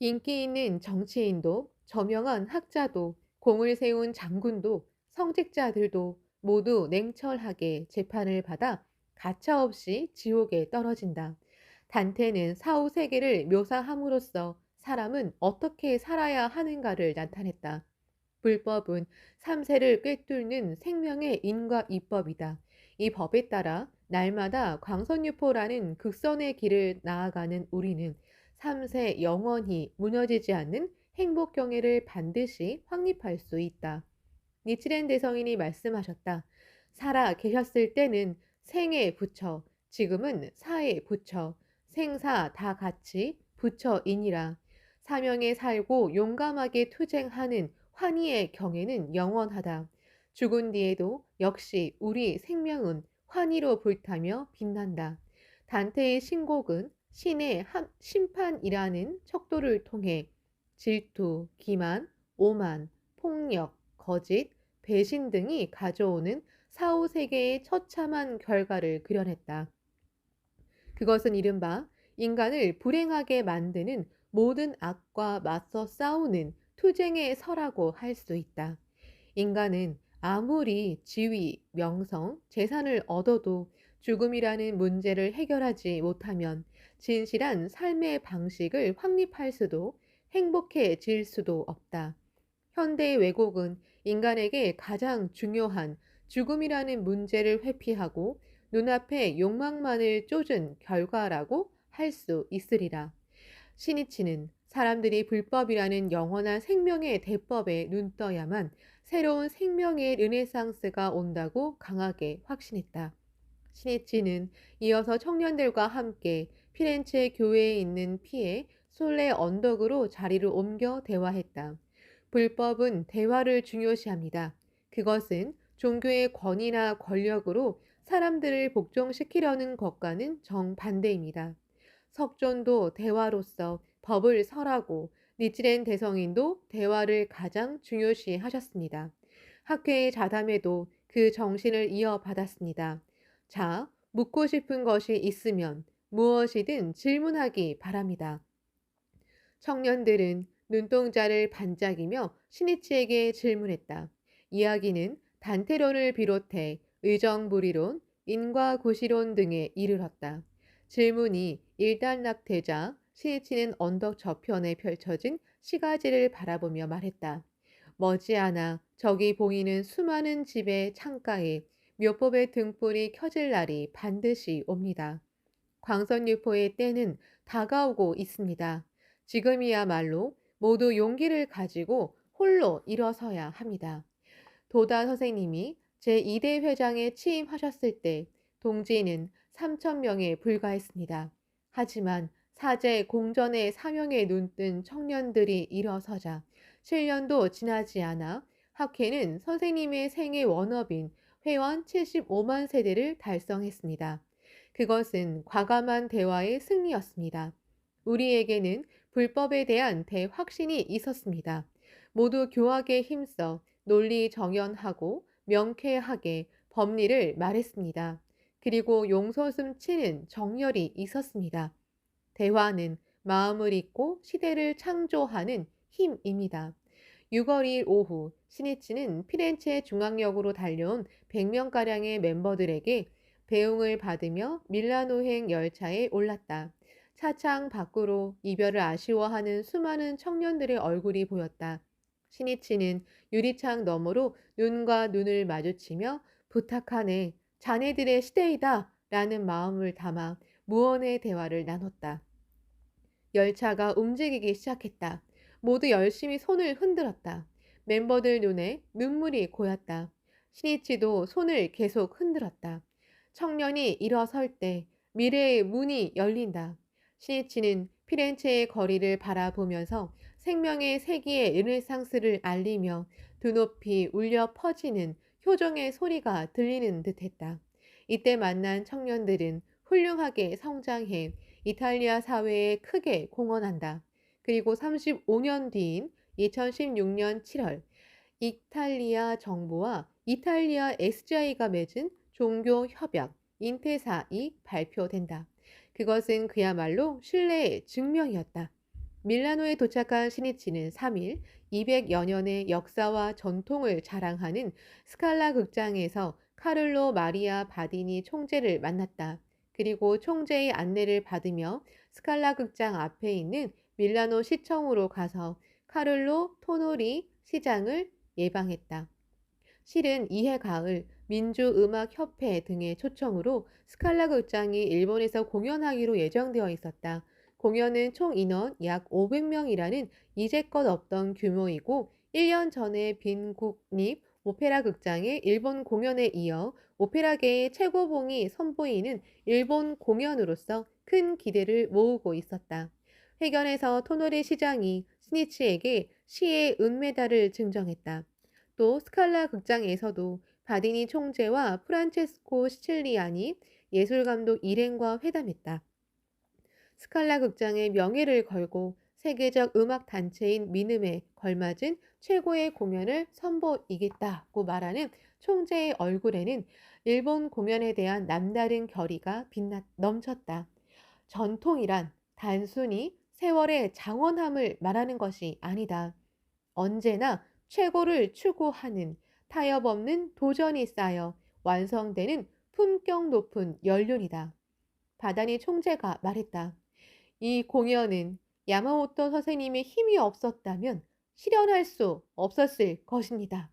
인기 있는 정치인도 저명한 학자도 공을 세운 장군도 성직자들도 모두 냉철하게 재판을 받아 가차없이 지옥에 떨어진다. 단테는 사후 세계를 묘사함으로써 사람은 어떻게 살아야 하는가를 나타냈다. 불법은 삼세를 꿰뚫는 생명의 인과 이법이다. 이 법에 따라 날마다 광선유포라는 극선의 길을 나아가는 우리는 삼세 영원히 무너지지 않는 행복 경애를 반드시 확립할 수 있다. 니치렌 대성인이 말씀하셨다. 살아 계셨을 때는 생에 붙여, 지금은 사에 붙여, 생사 다 같이 붙여이니라. 사명에 살고 용감하게 투쟁하는 환희의 경애는 영원하다. 죽은 뒤에도 역시 우리 생명은 환희로 불타며 빛난다. 단테의 신곡은 신의 심판이라는 척도를 통해 질투, 기만, 오만, 폭력, 거짓, 배신 등이 가져오는 사후 세계의 처참한 결과를 그려냈다. 그것은 이른바 인간을 불행하게 만드는 모든 악과 맞서 싸우는 투쟁의 서라고 할 수 있다. 인간은 아무리 지위, 명성, 재산을 얻어도 죽음이라는 문제를 해결하지 못하면 진실한 삶의 방식을 확립할 수도 행복해질 수도 없다. 현대 왜곡은 인간에게 가장 중요한 죽음이라는 문제를 회피하고 눈앞에 욕망만을 쫓은 결과라고 할 수 있으리라. 신이치는 사람들이 불법이라는 영원한 생명의 대법에 눈떠야만 새로운 생명의 르네상스가 온다고 강하게 확신했다. 신이치는 이어서 청년들과 함께 피렌체 교회에 있는 피에 솔레 언덕으로 자리를 옮겨 대화했다. 불법은 대화를 중요시합니다. 그것은 종교의 권위나 권력으로 사람들을 복종시키려는 것과는 정반대입니다. 석존도 대화로서 법을 설하고 니치렌 대성인도 대화를 가장 중요시 하셨습니다. 학회의 자담에도 그 정신을 이어받았습니다. 자, 묻고 싶은 것이 있으면 무엇이든 질문하기 바랍니다. 청년들은 눈동자를 반짝이며 신이치에게 질문했다. 이야기는 단테론을 비롯해 의정부리론, 인과구시론 등에 이르렀다. 질문이 일단락되자 신이치는 언덕 저편에 펼쳐진 시가지를 바라보며 말했다. 머지않아 저기 보이는 수많은 집의 창가에 묘법의 등불이 켜질 날이 반드시 옵니다. 광선유포의 때는 다가오고 있습니다. 지금이야말로 모두 용기를 가지고 홀로 일어서야 합니다. 도다 선생님이 제2대 회장에 취임하셨을 때 동지는 3천 명에 불과했습니다. 하지만 사제 공전의 사명에 눈뜬 청년들이 일어서자 7년도 지나지 않아 학회는 선생님의 생애 원업인 회원 75만 세대를 달성했습니다. 그것은 과감한 대화의 승리였습니다. 우리에게는 불법에 대한 대확신이 있었습니다. 모두 교학에 힘써 논리 정연하고 명쾌하게 법리를 말했습니다. 그리고 용서숨 치는 정열이 있었습니다. 대화는 마음을 잊고 시대를 창조하는 힘입니다. 6월 2일 오후 시니치는 피렌체 중앙역으로 달려온 100명가량의 멤버들에게 배웅을 받으며 밀라노행 열차에 올랐다. 차창 밖으로 이별을 아쉬워하는 수많은 청년들의 얼굴이 보였다. 신이치는 유리창 너머로 눈과 눈을 마주치며 부탁하네. 자네들의 시대이다. 라는 마음을 담아 무언의 대화를 나눴다. 열차가 움직이기 시작했다. 모두 열심히 손을 흔들었다. 멤버들 눈에 눈물이 고였다. 신이치도 손을 계속 흔들었다. 청년이 일어설 때 미래의 문이 열린다. 시니치는 피렌체의 거리를 바라보면서 생명의 세기의 르네상스를 알리며 두 높이 울려 퍼지는 효정의 소리가 들리는 듯했다. 이때 만난 청년들은 훌륭하게 성장해 이탈리아 사회에 크게 공헌한다. 그리고 35년 뒤인 2016년 7월 이탈리아 정부와 이탈리아 SGI가 맺은 종교 협약 인테사이 발표된다. 그것은 그야말로 신뢰의 증명이었다. 밀라노에 도착한 시니치는 3일 200여 년의 역사와 전통을 자랑하는 스칼라 극장에서 카를로 마리아 바디니 총재를 만났다. 그리고 총재의 안내를 받으며 스칼라 극장 앞에 있는 밀라노 시청으로 가서 카를로 토노리 시장을 예방했다. 실은 이해 가을 민주음악협회 등의 초청으로 스칼라 극장이 일본에서 공연하기로 예정되어 있었다. 공연은 총 인원 약 500명이라는 이제껏 없던 규모이고 1년 전에 빈 국립 오페라 극장의 일본 공연에 이어 오페라계의 최고봉이 선보이는 일본 공연으로서 큰 기대를 모으고 있었다. 회견에서 토노리 시장이 스니치에게 시의 은메달을 증정했다. 또 스칼라 극장에서도 바디니 총재와 프란체스코 시칠리아니 예술감독 일행과 회담했다. 스칼라 극장의 명예를 걸고 세계적 음악 단체인 미음에 걸맞은 최고의 공연을 선보이겠다고 말하는 총재의 얼굴에는 일본 공연에 대한 남다른 결의가 빛나 넘쳤다. 전통이란 단순히 세월의 장원함을 말하는 것이 아니다. 언제나 최고를 추구하는 타협 없는 도전이 쌓여 완성되는 품격 높은 연륜이다. 바다니 총재가 말했다. 이 공연은 야마모토 선생님의 힘이 없었다면 실현할 수 없었을 것입니다.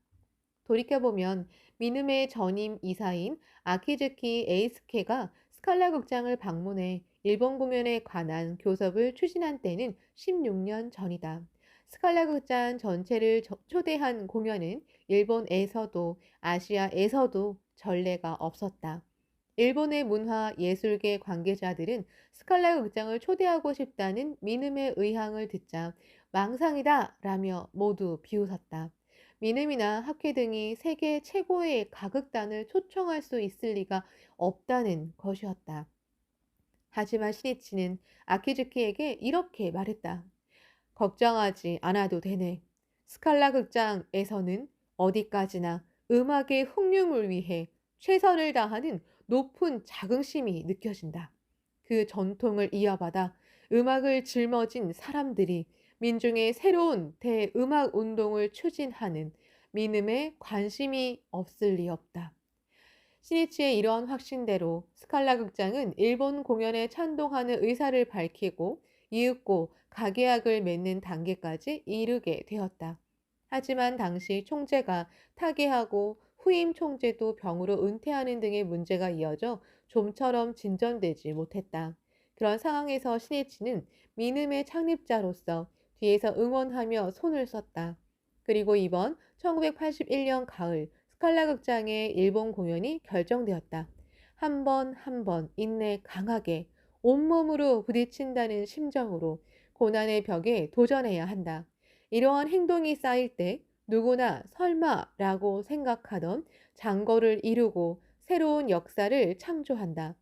돌이켜보면 미음의 전임 이사인 아키즈키 에이스케가 스칼라 극장을 방문해 일본 공연에 관한 교섭을 추진한 때는 16년 전이다. 스칼라 극장 전체를 초대한 공연은 일본에서도 아시아에서도 전례가 없었다. 일본의 문화 예술계 관계자들은 스칼라 극장을 초대하고 싶다는 민음의 의향을 듣자 망상이다 라며 모두 비웃었다. 민음이나 학회 등이 세계 최고의 가극단을 초청할 수 있을 리가 없다는 것이었다. 하지만 시니치는 아키즈키에게 이렇게 말했다. 걱정하지 않아도 되네. 스칼라 극장에서는 어디까지나 음악의 흥룡을 위해 최선을 다하는 높은 자긍심이 느껴진다. 그 전통을 이어받아 음악을 짊어진 사람들이 민중의 새로운 대음악 운동을 추진하는 민음에 관심이 없을 리 없다. 시니치의 이러한 확신대로 스칼라 극장은 일본 공연에 찬동하는 의사를 밝히고 이윽고 가계약을 맺는 단계까지 이르게 되었다. 하지만 당시 총재가 타계하고 후임 총재도 병으로 은퇴하는 등의 문제가 이어져 좀처럼 진전되지 못했다. 그런 상황에서 신이치는 미음의 창립자로서 뒤에서 응원하며 손을 썼다. 그리고 이번 1981년 가을 스칼라 극장의 일본 공연이 결정되었다. 한 번 한 번 인내 강하게 온몸으로 부딪힌다는 심정으로 고난의 벽에 도전해야 한다. 이러한 행동이 쌓일 때 누구나 설마라고 생각하던 장거를 이루고 새로운 역사를 창조한다.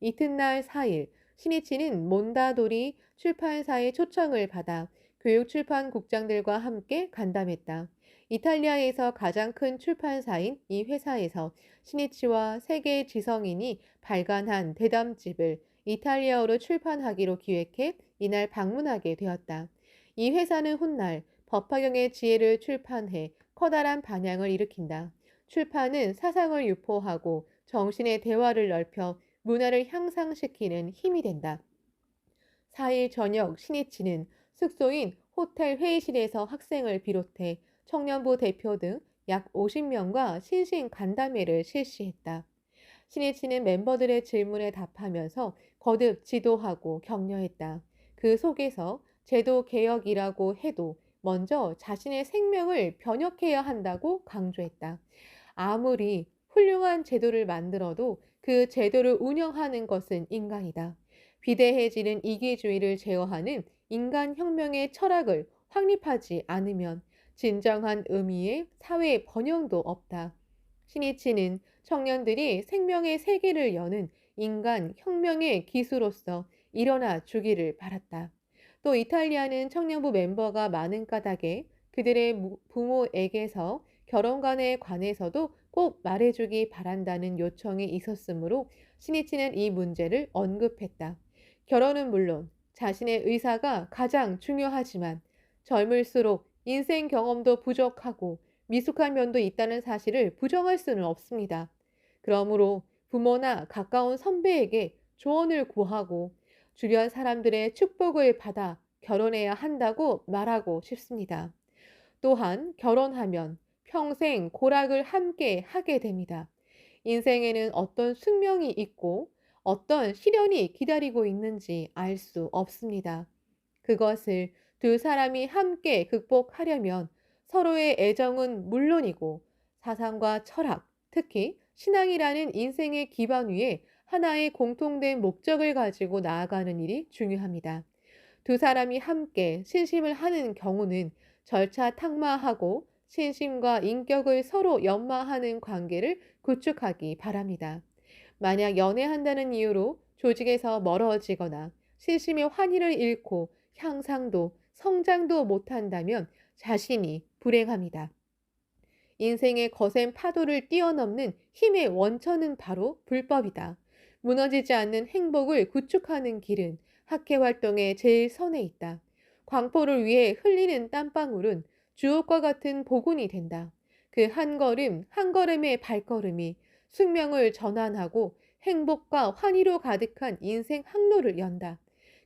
이튿날 4일 신이치는 몬다도리 출판사의 초청을 받아 교육출판국장들과 함께 간담했다. 이탈리아에서 가장 큰 출판사인 이 회사에서 신이치와 세계 지성인이 발간한 대담집을 이탈리아어로 출판하기로 기획해 이날 방문하게 되었다. 이 회사는 훗날 법화경의 지혜를 출판해 커다란 반향을 일으킨다. 출판은 사상을 유포하고 정신의 대화를 넓혀 문화를 향상시키는 힘이 된다. 4일 저녁 신이치는 숙소인 호텔 회의실에서 학생을 비롯해 청년부 대표 등 약 50명과 신신 간담회를 실시했다. 신이치는 멤버들의 질문에 답하면서 거듭 지도하고 격려했다. 그 속에서 제도 개혁이라고 해도 먼저 자신의 생명을 변혁해야 한다고 강조했다. 아무리 훌륭한 제도를 만들어도 그 제도를 운영하는 것은 인간이다. 비대해지는 이기주의를 제어하는 인간 혁명의 철학을 확립하지 않으면 진정한 의미의 사회 번영도 없다. 신이치는 청년들이 생명의 세계를 여는 인간 혁명의 기수로서 일어나 주기를 바랐다. 또 이탈리아는 청년부 멤버가 많은 까닭에 그들의 부모에게서 결혼관에 관해서도 꼭 말해주기 바란다는 요청이 있었으므로 신이치는 이 문제를 언급했다. 결혼은 물론 자신의 의사가 가장 중요하지만 젊을수록 인생 경험도 부족하고 미숙한 면도 있다는 사실을 부정할 수는 없습니다. 그러므로 부모나 가까운 선배에게 조언을 구하고 주변 사람들의 축복을 받아 결혼해야 한다고 말하고 싶습니다. 또한 결혼하면 평생 고락을 함께 하게 됩니다. 인생에는 어떤 숙명이 있고 어떤 시련이 기다리고 있는지 알 수 없습니다. 그것을 두 사람이 함께 극복하려면 서로의 애정은 물론이고 사상과 철학, 특히 신앙이라는 인생의 기반 위에 하나의 공통된 목적을 가지고 나아가는 일이 중요합니다. 두 사람이 함께 신심을 하는 경우는 절차 탁마하고 신심과 인격을 서로 연마하는 관계를 구축하기 바랍니다. 만약 연애한다는 이유로 조직에서 멀어지거나 신심의 환희를 잃고 향상도, 성장도 못한다면 자신이 불행합니다. 인생의 거센 파도를 뛰어넘는 힘의 원천은 바로 불법이다. 무너지지 않는 행복을 구축하는 길은 학회 활동의 제일 선에 있다. 광포를 위해 흘리는 땀방울은 주옥과 같은 복운이 된다. 그 한 걸음, 한 걸음의 발걸음이 숙명을 전환하고 행복과 환희로 가득한 인생 항로를 연다.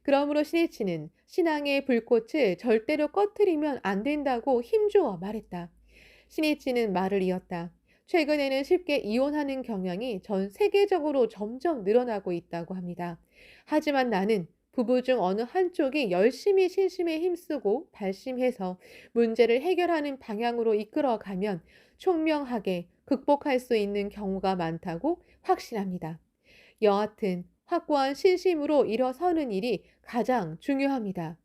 그러므로 신이치는 신앙의 불꽃을 절대로 꺼트리면 안 된다고 힘주어 말했다. 신이치는 말을 이었다. 최근에는 쉽게 이혼하는 경향이 전 세계적으로 점점 늘어나고 있다고 합니다. 하지만 나는 부부 중 어느 한쪽이 열심히 신심에 힘쓰고 발심해서 문제를 해결하는 방향으로 이끌어가면 총명하게 극복할 수 있는 경우가 많다고 확신합니다. 여하튼 확고한 신심으로 일어서는 일이 가장 중요합니다.